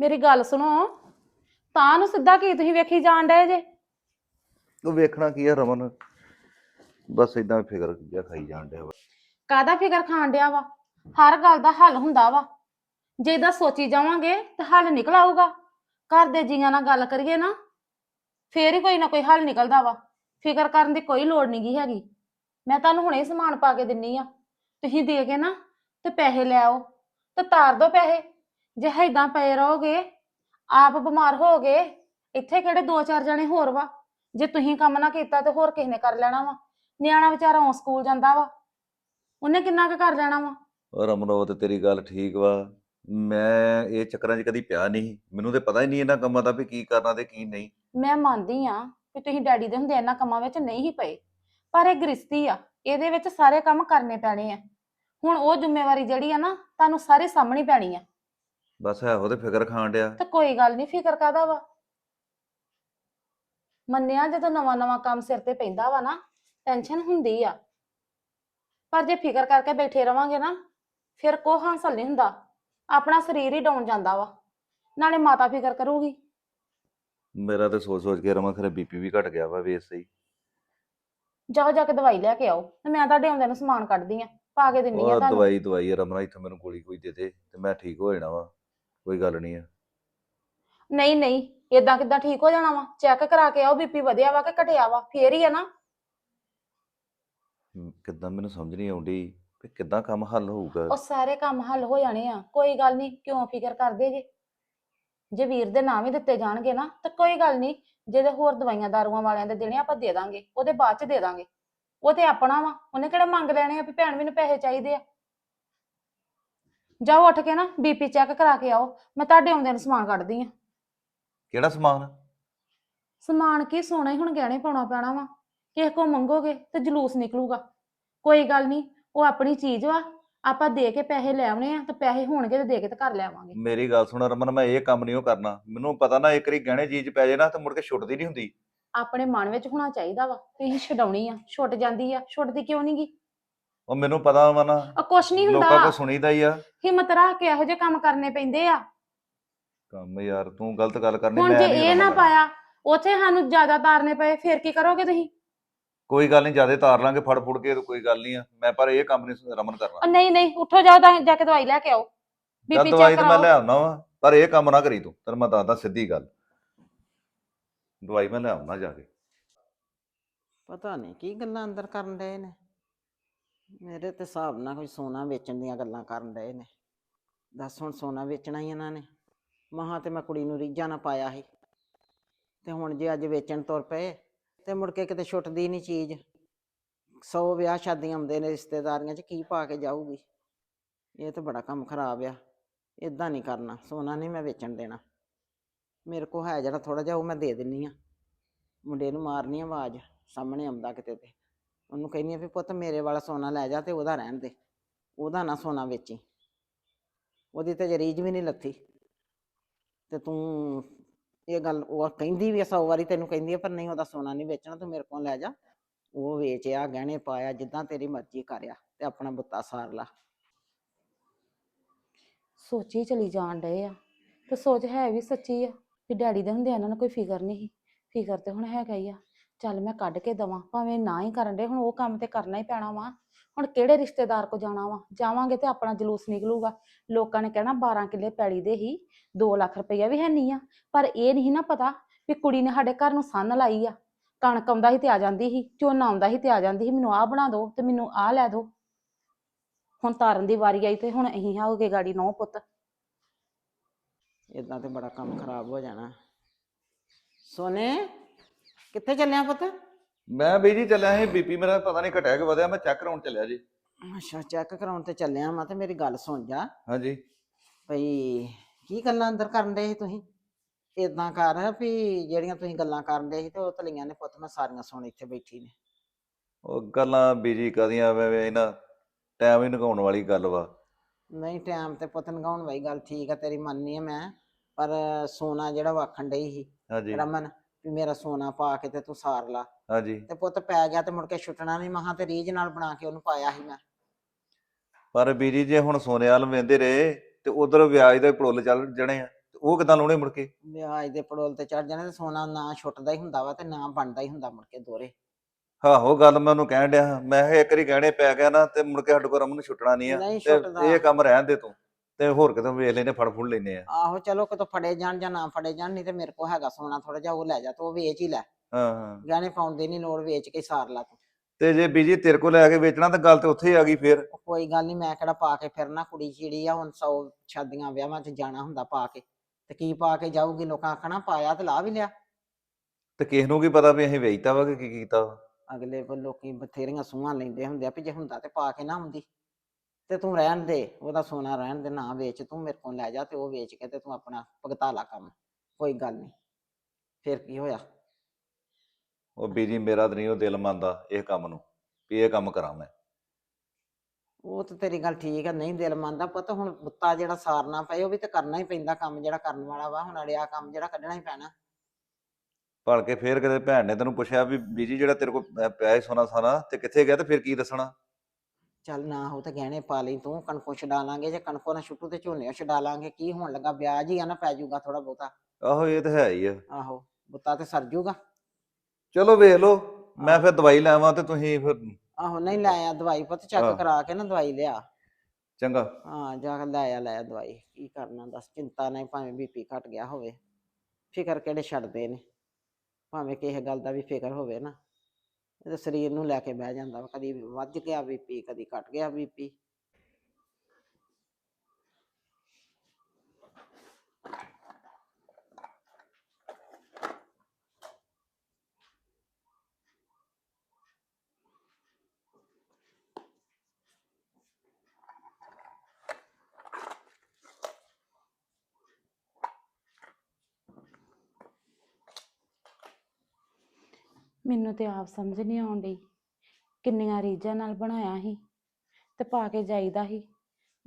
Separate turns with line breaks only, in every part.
ਮੇਰੀ ਗੱਲ ਸੁਣੋ ਤਾਂ ਨੂੰ ਸਿੱਧਾ ਕੀ ਤੁਸੀਂ ਵੇਖੀ ਜਾਣ ਡਏ ਜੇ?
ਉਹ ਵੇਖਣਾ ਕੀ ਆ ਰਮਨ? ਬਸ ਇਦਾਂ ਫਿਕਰ ਜਿਹਾ ਖਾਈ ਜਾਣ ਡਿਆ ਵਾ।
ਕਾਦਾ ਫਿਕਰ ਖਾਣ ਡਿਆ ਵਾ? ਹਰ ਗੱਲ ਦਾ ਹੱਲ ਹੁੰਦਾ ਵਾ। ਜੇ ਇਹਦਾ ਸੋਚੀ ਜਾਵਾਂਗੇ ਤਾਂ ਹੱਲ ਨਿਕਲ ਆਊਗਾ। ਘਰ ਦੇ ਜੀਆਂ ਨਾਲ ਗੱਲ ਕਰੀਏ ਨਾ ਫੇਰ ਹੀ ਕੋਈ ਨਾ ਕੋਈ ਹੱਲ ਨਿਕਲਦਾ ਵਾ। ਫਿਕਰ ਕਰਨ ਦੀ ਕੋਈ ਲੋੜ ਨਹੀਂਗੀ ਹੈਗੀ। ਮੈਂ ਤੁਹਾਨੂੰ ਹੁਣੇ ਸਮਾਨ ਪਾ ਕੇ ਦਿੰਨੀ ਆ। ਤੁਸੀਂ ਦੇ ਕੇ ਨਾ ਤੇ ਪੈਸੇ ਲੈ ਆਓ। ਤੇ ਤਾਰ ਦੋ ਪੈਸੇ। ਜੇ ਏਦਾਂ ਪਏ ਰਹੋਗੇ ਆਪ ਬਿਮਾਰ ਹੋਗੇ ਇੱਥੇ ਕਿਹੜੇ ਦੋ ਚਾਰ ਜਣੇ ਹੋਰ ਵਾ? ਜੇ ਤੁਸੀਂ ਕੰਮ ਨਾ ਕੀਤਾ ਤੇ ਹੋਰ ਕਿਸੇ ਨੇ ਕਰ ਲੈਣਾ ਵਾ। ਨਿਆਣਾ ਵਿਚਾਰਾ ਉਹ ਸਕੂਲ ਜਾਂਦਾ ਵਾ। ਉਹਨੇ ਕਿੰਨਾ ਕੁ ਕਰ ਲੈਣਾ ਵਾ?
ਉਹ ਰਮਨ ਉਹ ਤੇ ਤੇਰੀ ਗੱਲ ਠੀਕ ਵਾ। ਮੈਂ ਇਹ ਚੱਕਰਾਂ 'ਚ ਕਦੀ ਪਿਆ ਨਹੀਂ। ਮੈਨੂੰ ਤੇ ਪਤਾ ਹੀ ਨਹੀਂ ਇਹਨਾਂ ਕੰਮਾਂ ਦਾ ਵੀ ਕੀ ਕਰਨਾ ਤੇ ਕੀ ਨਹੀਂ।
ਮੈਂ ਮੰਨਦੀ ਆ ਕਿ ਤੁਸੀਂ ਡੈਡੀ ਦੇ ਹੁੰਦੇ ਇਹਨਾਂ ਕੰਮਾਂ ਵਿੱਚ ਨਹੀਂ ਹੀ ਪਏ। ਪਰ ਇਹ ਗ੍ਰਿਸ਼ਤੀ ਆ। ਇਹਦੇ ਵਿੱਚ ਸਾਰੇ ਕੰਮ ਕਰਨੇ ਪੈਣੇ ਆ। ਹੁਣ ਉਹ ਜ਼ਿੰਮੇਵਾਰੀ ਜਿਹੜੀ ਆ ਨਾ ਤੁਹਾਨੂੰ ਸਾਰੇ ਸਾਹਮਣੇ ਪੈਣੀ ਆ।
ਬਸ ਹੈ ਉਹਦੇ ਫਿਕਰ ਖਾਣ ਡਿਆ।
ਤੇ ਕੋਈ ਗੱਲ ਨਹੀਂ ਫਿਕਰ ਕਾਦਾ ਵਾ? ਮੰਨਿਆ ਜਦੋਂ ਨਵਾਂ ਨਵਾਂ ਕੰਮ ਸਿਰ ਤੇ ਪੈਂਦਾ ਵਾ ਨਾ ਟੈਨਸ਼ਨ ਹੁੰਦੀ ਆ। ਪਰ ਜੇ ਫਿਕਰ ਕਰਕੇ ਬੈਠੇ ਰਵਾਂਗੇ ਨਾ ਫਿਰ ਕੋ ਹਾਸਲ ਨਹੀਂ ਹੁੰਦਾ। ਆਪਣਾ ਸਰੀਰ ਹੀ ਡਾਉਣ ਜਾਂਦਾ ਵਾ। ਨਾਲੇ ਮਾਤਾ ਫਿਕਰ ਕਰੂਗੀ।
ਮੇਰਾ ਤੇ ਸੋਚ ਸੋਚ ਕੇ ਰਮਨ ਖਰੇ ਬੀਪੀ ਵੀ ਘਟ ਗਿਆ ਵਾ ਵੇਸ ਸਹੀ
ਜਾਓ ਜਾ ਕੇ ਦਵਾਈ ਲੈ ਕੇ ਆਓ। ਤੇ ਮੈਂ ਤੁਹਾਡੇ ਆਉਂਦੇ ਨੂੰ ਸਮਾਨ ਕੱਢਦੀ ਆ ਪਾ ਕੇ ਦਿੰਨੀ ਆ
ਉਹ
ਤੁਹਾਨੂੰ।
ਦਵਾਈ ਦਵਾਈ ਆ ਰਮਨ ਇੱਥੇ ਮੈਨੂੰ ਗੋਲੀ ਕੋਈ ਦੇ ਦੇ ਤੇ ਮੈਂ ਠੀਕ ਹੋ ਜਾਣਾ ਵਾ। ਕੋਈ ਗੱਲ ਨਹੀਂ ਆ।
ਨਹੀਂ ਨਹੀਂ ਏਦਾਂ ਕਿੱਦਾਂ ਠੀਕ ਹੋ ਜਾਣਾ ਵਾ? ਚੈੱਕ ਕਰਾ ਕੇ ਆਓ ਬੀਪੀ ਵਧਿਆ ਵਾ ਕਿ ਘਟਿਆ ਵਾ? ਫੇਰ ਹੀ ਆ ਨਾ।
ਕਿੱਦਾਂ ਮੈਨੂੰ ਸਮਝ ਨਹੀਂ ਆਉਂਦੀ ਵੀ ਕਿੱਦਾਂ ਕੰਮ ਹੱਲ ਹੋਊਗਾ।
ਉਹ ਸਾਰੇ ਕੰਮ ਹੱਲ ਹੋ ਜਾਣੇ ਆ। ਕੋਈ ਗੱਲ ਨਹੀਂ ਕਿਉਂ ਫਿਕਰ ਕਰਦੇ ਜੇ? ਜੇ ਵੀਰ ਦੇ ਨਾਂ ਵੀ ਦਿੱਤੇ ਜਾਣਗੇ ਨਾ ਤਾਂ ਕੋਈ ਗੱਲ ਨਹੀਂ। ਜਿਹਦੇ ਹੋਰ ਦਵਾਈਆਂ ਦਾਰੂਆਂ ਵਾਲਿਆਂ ਦੇ ਦੇਣੇ ਆਪਾਂ ਦੇ ਦਾਂਗੇ। ਉਹਦੇ ਬਾਅਦ ਚ ਦੇ ਦਾਂਗੇ। ਉਹ ਤੇ ਆਪਣਾ ਵਾ। ਉਹਨੇ ਕਿਹੜਾ ਮੰਗ ਲੈਣੇ ਆ ਵੀ ਭੈਣ ਮੈਨੂੰ ਪੈਸੇ ਚਾਹੀਦੇ ਆ? ਜਾਓ ਉੱਠ ਕੇ ਨਾ ਬੀਪੀ ਚੈੱਕ ਕਰਾ ਕੇ ਆਓ ਮੈਂ ਤੁਹਾਡੇ ਆਉਂਦੇ ਨੂੰ ਸਮਾਨ ਕੱਢਦੀ ਆ
ਕਿਹੜਾ ਸਮਾਨ?
ਸਮਾਨ ਕੀ ਸੋਨਾ ਹੀ ਹੁਣ ਗਹਿਣੇ ਪਾਉਣਾ ਪੈਣਾ ਵਾ ਕਿਸੇ ਕੋ ਮੰਗੋਗੇ ਤੇ ਜਲੂਸ ਨਿਕਲੂਗਾ। ਕੋਈ ਗੱਲ ਨਹੀਂ ਉਹ ਆਪਣੀ ਚੀਜ਼ ਵਾ ਆਪਾਂ ਦੇ ਕੇ ਪੈਸੇ ਲੈ ਆਉਣੇ ਆ ਤੇ ਪੈਸੇ ਹੋਣਗੇ ਤੇ ਦੇ ਕੇ ਤੇ ਘਰ ਲੈ ਆਵਾਂਗੇ।
ਮੇਰੀ ਗੱਲ ਸੁਣ ਰਮਨ ਮੈਂ ਇਹ ਕੰਮ ਨਹੀਂ ਉਹ ਕਰਨਾ। ਮੈਨੂੰ ਪਤਾ ਨਾ ਇੱਕ ਵਾਰੀ ਗਹਿਣੇ ਚੀਜ਼ ਪੈ ਜੇ ਨਾ ਤੇ ਮੁੜ ਕੇ ਛੁੱਟਦੀ ਨਹੀਂ ਹੁੰਦੀ।
ਆਪਣੇ ਮਨ ਵਿੱਚ ਹੋਣਾ ਚਾਹੀਦਾ ਵਾ ਤੁਸੀਂ ਛਡਾਉਣੀ ਆ ਛੁੱਟ ਜਾਂਦੀ ਆ ਛੁੱਟਦੀ ਕਿਉਂ ਨਹੀਂਗੀ
ਉਹ ਮੈਨੂੰ ਪਤਾ ਵਾ ਨਾ
ਆ ਕੁਛ ਨਹੀਂ
ਲੋਕਾਂ ਕੋ
ਹੁੰਦਾ
ਸੁਣੀਦਾ ਹੀ ਆ।
ਹਿੰਮਤ ਰੱਖ ਕੇ ਇਹੋ ਜਿਹੇ ਕੰਮ ਕਰਨੇ ਪੈਂਦੇ ਆ।
ਕੰਮ ਯਾਰ ਤੂੰ ਗਲਤ ਗੱਲ ਕਰਨੀ
ਹੁਣ ਜੇ
ਨਹੀਂ
ਇਹ ਨਾ। ਪਾਇਆ ਉੱਥੇ ਸਾਨੂੰ ਜ਼ਿਆਦਾ ਤਾਰਨੇ ਪਏ ਫਿਰ ਕੀ ਕਰੋਗੇ ਤੁਸੀਂ?
ਕੋਈ ਗੱਲ ਨਹੀਂ ਜਿਆਦੇ ਤਾਰ ਲਾਂਗੇ ਫੜ ਫੁੜ ਕੇ ਕੋਈ ਗੱਲ ਨਹੀਂ ਆ। ਮੈਂ ਪਰ ਇਹ ਕੰਮ ਨਹੀਂ ਰਮਨ ਕਰਨਾ।
ਉਹ ਨਹੀਂ ਨਹੀਂ ਉੱਠੋ ਜਾਓ ਤਾਂ ਜਾ ਕੇ ਦਵਾਈ ਲੈ ਕੇ ਆਓ।
ਚੱਲ
ਬੀਪੀ
ਦਵਾਈ
ਚੈੱਕ
ਤਾਂ ਮੈਂ
ਕਰਾਓ।
ਲੈ ਆਉਣਾ ਵਾ ਪਰ ਇਹ ਕੰਮ ਨਾ ਕਰੀ ਤੂੰ। ਤੈਨੂੰ ਮੈਂ ਦੱਸਦਾ ਸਿੱਧੀ ਗੱਲ। ਦਵਾਈ ਮੈਂ ਲੈ ਆਉਣਾ ਜਾ ਕੇ।
ਪਤਾ ਨਹੀਂ ਕੀ ਗੱਲਾਂ ਅੰਦਰ ਕਰਨ ਡਏ ਨੇ। ਮੇਰੇ ਤੇ ਹਿਸਾਬ ਨਾਲ ਕੋਈ ਸੋਨਾ ਵੇਚਣ ਦੀਆਂ ਗੱਲਾਂ ਕਰਨ ਡਏ ਨੇ। ਦੱਸ ਹੁਣ ਸੋਨਾ ਵੇਚਣਾ ਹੀ ਇਹਨਾਂ ਨੇ। ਮਹਾ ਤੇ ਮੈਂ ਕੁੜੀ ਨੂੰ ਰੀਝਾਂ ਨਾ ਪਾਇਆ ਸੀ। ਤੇ ਹੁਣ ਜੇ ਅੱਜ ਵੇਚਣ ਤੁਰ ਪਏ, ਤੇ ਮੁੜ ਕੇ ਕਿਤੇ ਛੁੱਟਦੀ ਨਹੀਂ ਚੀਜ਼। ਸੌ ਵਿਆਹ ਸ਼ਾਦੀਆਂ ਆਉਂਦੇ ਨੇ ਰਿਸ਼ਤੇਦਾਰੀਆਂ 'ਚ, ਕੀ ਪਾ ਕੇ ਜਾਊਗੀ? ਇਹ ਤਾਂ ਬੜਾ ਕੰਮ ਖਰਾਬ ਆ। ਇਦਾਂ ਨਹੀਂ ਕਰਨਾ, ਸੋਨਾ ਨਹੀਂ ਮੈਂ ਵੇਚਣ ਦੇਣਾ। ਮੇਰੇ ਕੋਲ ਹੈ ਜਿਹੜਾ ਥੋੜਾ ਜਿਹਾ, ਉਹ ਮੈਂ ਦੇ ਦਿੰਨੀ ਆ। ਮੁੰਡੇ ਨੂੰ ਮਾਰਨੀ ਆਵਾਜ਼, ਸਾਹਮਣੇ ਆਉਂਦਾ ਕਿਤੇ ਤੇ। ਉਹਨੂੰ ਕਹਿੰਦੀ ਆ ਵੀ ਪੁੱਤ ਮੇਰੇ ਵਾਲਾ ਸੋਨਾ ਲੈ ਜਾ ਤੇ ਉਹਦਾ ਰਹਿਣ ਦੇ। ਉਹਦਾ ਨਾ ਸੋਨਾ ਵੇਚੀ। ਉਹਦੀ ਤੇ ਜਰੀਜ ਵੀ ਨਹੀਂ ਲੱਥੀ। ਤੇ ਤੂੰ ਇਹ ਗੱਲ ਉਹ ਕਹਿੰਦੀ ਵੀ ਆ, ਸੌ ਵਾਰੀ ਤੈਨੂੰ ਕਹਿੰਦੀ ਆ, ਪਰ ਨਹੀਂ, ਉਹਦਾ ਸੋਨਾ ਨਹੀਂ ਵੇਚਣਾ, ਤੂੰ ਮੇਰੇ ਕੋਲ ਲੈ ਜਾ। ਉਹ ਵੇਚਿਆ, ਗਹਿਣੇ ਪਾਇਆ, ਜਿੱਦਾਂ ਤੇਰੀ ਮਰਜ਼ੀ ਕਰਿਆ ਤੇ ਆਪਣਾ ਬੁੱਤਾ ਸਾਰ ਲਾ।
ਸੋਚੀ ਚਲੀ ਜਾਣ ਡਏ ਆ। ਤੇ ਸੋਚ ਹੈ ਵੀ ਸੱਚੀ ਆ ਕਿ ਡੈਡੀ ਦੇ ਹੁੰਦੇ ਇਹਨਾਂ ਨੂੰ ਕੋਈ ਫਿਕਰ ਨਹੀਂ ਸੀ। ਫਿਕਰ ਤੇ ਹੁਣ ਹੈਗਾ ਹੀ ਆ। ਚੱਲ ਮੈਂ ਕੱਢ ਕੇ ਦਵਾਂ, ਭਾਵੇਂ ਨਾ ਹੀ ਕਰਨ ਦੇ, ਹੁਣ ਉਹ ਕੰਮ ਤੇ ਕਰਨਾ ਹੀ ਪੈਣਾ ਵਾ। ਹੁਣ ਕਿਹੜੇ ਰਿਸ਼ਤੇਦਾਰ ਕੋ ਜਾਣਾ ਵਾ? ਜਾਵਾਂਗੇ ਤੇ ਆਪਣਾ ਜਲੂਸ ਨਿਕਲੂਗਾ। ਲੋਕਾਂ ਨੇ ਕਹਿਣਾ 12 ਕਿੱਲੇ ਪੈਲੀ ਦੇ ਹੀ 2 ਲੱਖ ਰੁਪਈਆ ਵੀ ਹੈ ਨਹੀਂ ਆ। ਪਰ ਇਹ ਨਹੀਂ ਨਾ ਪਤਾ ਵੀ ਕੁੜੀ ਨੇ ਸਾਡੇ ਘਰ ਨੂੰ ਸੰਨ ਲਾਈ ਆ। ਕਣਕ ਆਉਂਦਾ ਸੀ ਤੇ ਆ ਜਾਂਦੀ ਸੀ, ਝੋਨਾ ਆਉਂਦਾ ਸੀ ਤੇ ਆ ਜਾਂਦੀ ਸੀ। ਮੈਨੂੰ ਆਹ ਬਣਾ ਦਿਓ ਤੇ ਮੈਨੂੰ ਆਹ ਲੈ ਦਿਓ ਹੁਣ ਤਾਰਨ ਦੀ ਵਾਰੀ ਆਈ ਤੇ ਹੁਣ ਅਸੀਂ ਆਉਗੇ ਗਾੜੀ ਨੌ ਪੁੱਤ।
ਇਦਾਂ ਤੇ ਬੜਾ ਕੰਮ ਖਰਾਬ ਹੋ ਜਾਣਾ। ਸੋਨੇ ਕਿੱਥੇ ਚੱਲਿਆ ਪੁੱਤ?
ਮੈਂ ਬਈ ਜੀ ਚੱਲਿਆ ਸੀ ਬੀਪੀ ਮੇਰਾ ਪਤਾ ਨਹੀਂ ਘਟਿਆ ਕਿ ਵਧਿਆ ਮੈਂ ਚੈੱਕ ਕਰਾਉਣ ਚੱਲਿਆ ਜੀ।
ਅੱਛਾ ਚੈੱਕ ਕਰਾਉਣ ਤੇ ਚੱਲਿਆ ਮੈਂ ਤੇ ਮੇਰੀ ਗੱਲ ਸੁਣ ਜਾ।
ਹਾਂਜੀ।
ਭਈ ਕੀ ਗੱਲਾਂ ਅੰਦਰ ਕਰਨ ਦੇ ਸੀ ਤੁਸੀਂ? ਇਦਾਂ ਕਰ ਵੀ ਜਿਹੜੀਆਂ ਤੁਸੀਂ ਗੱਲਾਂ ਕਰਨ ਦੇ ਸੀ ਤੇ ਉਹ ਤਲੀਆਂ ਨੇ ਪੁੱਤ ਮੈਂ ਸਾਰੀਆਂ ਸੁਣ ਇੱਥੇ ਬੈਠੀ ਨੇ।
ਉਹ ਗੱਲਾਂ ਬੀਜੀ ਕਦੀਆਂ ਵੇ ਇਹਨਾਂ ਟਾਈਮ ਹੀ ਨਗਾਉਣ ਵਾਲੀ ਗੱਲ ਵਾ।
ਨਹੀਂ ਟਾਈਮ ਤੇ ਪੁੱਤ ਨਗਾਉਣ ਵਾਲੀ ਗੱਲ ਠੀਕ ਆ ਤੇਰੀ ਮੰਨਨੀ ਆ ਮੈਂ ਪਰ ਸੋਨਾ ਜਿਹੜਾ ਵਾਖਣ ਡਈ ਸੀ
ਹਾਂਜੀ।
ਰਮਨ ਵੀ ਮੇਰਾ ਸੋਨਾ ਪਾ ਕੇ ਤੇ ਤੂੰ ਸਾਰ ਲਾ।
ਹਾਂਜੀ।
ਤੇ ਪੁੱਤ ਪੈ ਗਿਆ ਤੇ ਮੁੜ ਕੇ ਛੁੱਟਣਾ ਨਹੀਂ ਮਹਾ ਤੇ ਰੀਝ ਨਾਲ ਬਣਾ ਕੇ ਉਹਨੂੰ ਪਾਇਆ ਸੀ ਮੈਂ।
ਪਰ ਬੀਜੀ ਜੇ ਹੁਣ ਸੋਨੇ ਵਾਲ ਵੇਂਦੇ ਰਹੇ ਤੇ ਉਧਰ ਵਿਆਜ ਦੇ ਪੜੋਲ ਚੱਲ ਜਣੇ ਆ। ਤੇ ਉਹ ਕਿਦਾਂ ਲਾਉਣੇ ਮੁੜ ਕੇ?
ਵਿਆਜ ਦੇ ਪੜੋਲ ਤੇ ਚੜ ਜਾਣੇ ਤੇ ਸੋਨਾ ਨਾ ਛੁੱਟਦਾ ਹੀ ਹੁੰਦਾ ਵਾ ਤੇ ਨਾ ਬਣਦਾ ਹੀ ਹੁੰਦਾ ਮੁੜ ਕੇ ਦੋਰੇ
ਆਹੋ ਗੱਲ ਮੈਂ ਉਹਨੂੰ ਕਹਿਣ ਡਿਆ। ਮੈਂ ਕਿਹਾ ਇੱਕ ਵਾਰੀ ਗਹਿਣੇ ਪੈ ਗਿਆ ਨਾ ਤੇ ਮੁੜ ਕੇ ਸਾਡੇ ਕੋਲ ਰਮਨ ਨੂੰ ਛੁੱਟਣਾ ਨਹੀਂ ਆ।
ਨਹੀਂ
ਤੇ
ਛੁੱਟਦਾ।
ਇਹ ਕੰਮ ਰਹਿਣ ਦੇ ਤੂੰ। ਤੇ ਹੋਰ ਕਿਤੇ ਵੇਖ ਲੈਨੇ ਫੜ ਫੁੜ ਲੈਨੇ ਆ।
ਆਹੋ ਚਲੋ ਕਿਤੋਂ ਫੜੇ ਜਾਣ ਜਾਂ ਨਾ ਫੜੇ ਜਾਣ ਨਹੀਂ ਤੇ ਮੇਰੇ ਕੋਲ ਹੈਗਾ ਸੋਨਾ ਥੋੜਾ ਜਿਹਾ ਉਹ ਲੈ ਜਾ ਤੇ ਉਹ ਵੇਚ ਹੀ ਲੈ।
ਹਾਂ ਹਾਂ।
ਗਹਿਣੇ ਪਾਉਣ ਦੀ ਨਹੀਂ ਲੋੜ ਵੇਚ ਕੇ ਸਾਰ ਲਾ ਤੂੰ।
ਤੇ ਜੇ ਬੀਜੀ ਤੇਰੇ ਕੋਲ ਲੈ ਕੇ ਵੇਚਣਾ ਤਾਂ ਗੱਲ ਤੇ ਉੱਥੇ ਹੀ ਆ ਗਈ ਫੇਰ।
ਉਹ ਕੋਈ ਗੱਲ ਨਹੀਂ ਮੈਂ ਕਿਹੜਾ ਪਾ ਕੇ ਫਿਰਨਾ ਕੁੜੀ ਚਿੜੀ ਆ ਹੁਣ ਸੌ ਸ਼ਾਦੀਆਂ ਵਿਆਹਾਂ 'ਚ ਜਾਣਾ ਹੁੰਦਾ ਪਾ ਕੇ। ਤੇ ਕੀ ਪਾ ਕੇ ਜਾਊਗੀ ਲੋਕਾਂ ਆਖਣਾ ਪਾਇਆ ਤੇ ਲਾ ਵੀ ਲਿਆ।
ਤੇ ਕਿਸ ਨੂੰ ਕੀ ਪਤਾ ਵੀ ਅਸੀਂ ਵੇਚਤਾ ਵਾ ਕਿ ਕੀ ਕੀਤਾ ਵਾ?
ਅਗਲੇ ਕੋਲ ਲੋਕੀ ਬਥੇਰੀਆਂ ਸੂਹਾਂ ਲੈਂਦੇ ਹੁੰਦੇ ਆ ਵੀ ਜੇ ਹੁੰਦਾ ਤੇ ਪਾ ਕੇ ਨਾ ਹੁੰਦੀ ਤੇ ਤੂੰ ਰਹਿਣ ਦੇ ਉਹਦਾ ਸੋਨਾ ਰਹਿਣ ਦੇ ਨਾ ਵੇਚ ਤੂੰ ਮੇਰੇ ਕੋਲ ਲੈ ਜਾ ਤੇ ਉਹ ਵੇਚ ਕੇ ਤੇ ਤੂੰ ਆਪਣਾ ਭੁਗਤਾ ਲਾ ਕੰਮ ਕੋਈ ਗੱਲ ਨਹੀਂ। ਫਿਰ ਕੀ ਹੋਇਆ?
ਉਹ ਬੀਜੀ ਮੇਰਾ ਤਾਂ ਨਹੀਂ ਉਹ ਦਿਲ ਮੰਨਦਾ ਇਹ ਕੰਮ ਨੂੰ ਵੀ ਇਹ ਕੰਮ ਕਰਾਂ ਮੈਂ।
ਉਹ ਤਾਂ ਤੇਰੀ ਗੱਲ ਠੀਕ ਆ ਨਹੀਂ ਦਿਲ ਮੰਨਦਾ ਪੁੱਤ ਹੁਣ ਬੁੱਤਾ ਜਿਹੜਾ ਸਾਰਨਾ ਪਏ ਉਹ ਵੀ ਤੇ ਕਰਨਾ ਹੀ ਪੈਂਦਾ ਕੰਮ ਜਿਹੜਾ ਕਰਨ ਵਾਲਾ ਵਾ ਹੁਣ ਅੜਿਆ ਕੰਮ ਜਿਹੜਾ ਕੱਢਣਾ ਹੀ ਪੈਣਾ।
ਭਲ ਕੇ ਫੇਰ ਕਿਤੇ ਭੈਣ ਨੇ ਤੈਨੂੰ ਪੁੱਛਿਆ ਵੀ ਬੀਜੀ ਜਿਹੜਾ ਤੇਰੇ ਕੋਲ ਪਿਆ ਸੀ ਸੋਨਾ ਸਾਨਾ ਤੇ ਕਿੱਥੇ ਗਿਆ ਤੇ ਫਿਰ ਕੀ ਦੱਸਣਾ?
ਚੱਲ ਨਾ ਹੋ ਤੇ ਗਹਿਣੇ ਪਾ ਲਈ ਤੂੰ ਕਣਕੋਂ ਛਡਾ ਲਾਂਗੇ ਜੇ ਕਣਕੋਂ ਨਾ ਛੁੱਟੂ ਤੇ ਝੋਨੇ ਛਡਾ ਲਾਂਗੇ ਕੀ ਹੋਣ ਲੱਗਾ? ਵਿਆਜ ਹੀ ਆ ਨਾ ਪੈ ਜਾਊਗਾ ਥੋੜਾ ਬਹੁਤਾ।
ਆਹੋ ਇਹ ਤਾਂ ਹੈ ਹੀ ਆ।
ਆਹੋ ਬੁੱਤਾ ਤੇ ਸਰ ਜਾਊਗਾ।
ਚਲੋ ਵੇਖ ਲਓ ਮੈਂ ਫਿਰ ਦਵਾਈ ਲੈਵਾਂ ਤੇ ਤੁਸੀਂ ਫਿਰ
ਆਹੋ ਨਹੀਂ ਲੈ ਆ ਦਵਾਈ ਪੁੱਤ। ਚੈੱਕ ਕਰਾ ਕੇ ਨਾ ਦਵਾਈ ਲਿਆ।
ਚੰਗਾ।
ਹਾਂ ਜਾ ਕੇ ਲੈ ਆ ਲੈ ਆ ਦਵਾਈ ਕੀ ਕਰਨਾ ਦੱਸ ਚਿੰਤਾ ਨਹੀਂ ਭਾਵੇਂ ਬੀਪੀ ਘਟ ਗਿਆ ਹੋਵੇ। ਫਿਕਰ ਕਿਹੜੇ ਛੱਡਦੇ ਨੇ ਭਾਵੇਂ ਕਿਸੇ ਗੱਲ ਦਾ ਵੀ ਫਿਕਰ ਹੋਵੇ ਨਾ। ਇਹ ਤਾਂ ਸਰੀਰ ਨੂੰ ਲੈ ਕੇ ਬਹਿ ਜਾਂਦਾ ਵਾ, ਕਦੀ ਵੱਧ ਗਿਆ ਬੀਪੀ ਕਦੀ ਘਟ ਗਿਆ ਬੀਪੀ
ਮੈਨੂੰ ਤੇ ਆਪ ਸਮਝ ਨਹੀਂ ਆਉਣ ਡਈ। ਕਿੰਨੀਆਂ ਰੀਝਾਂ ਨਾਲ ਬਣਾਇਆ ਸੀ ਤੇ ਪਾ ਕੇ ਜਾਈਦਾ ਸੀ।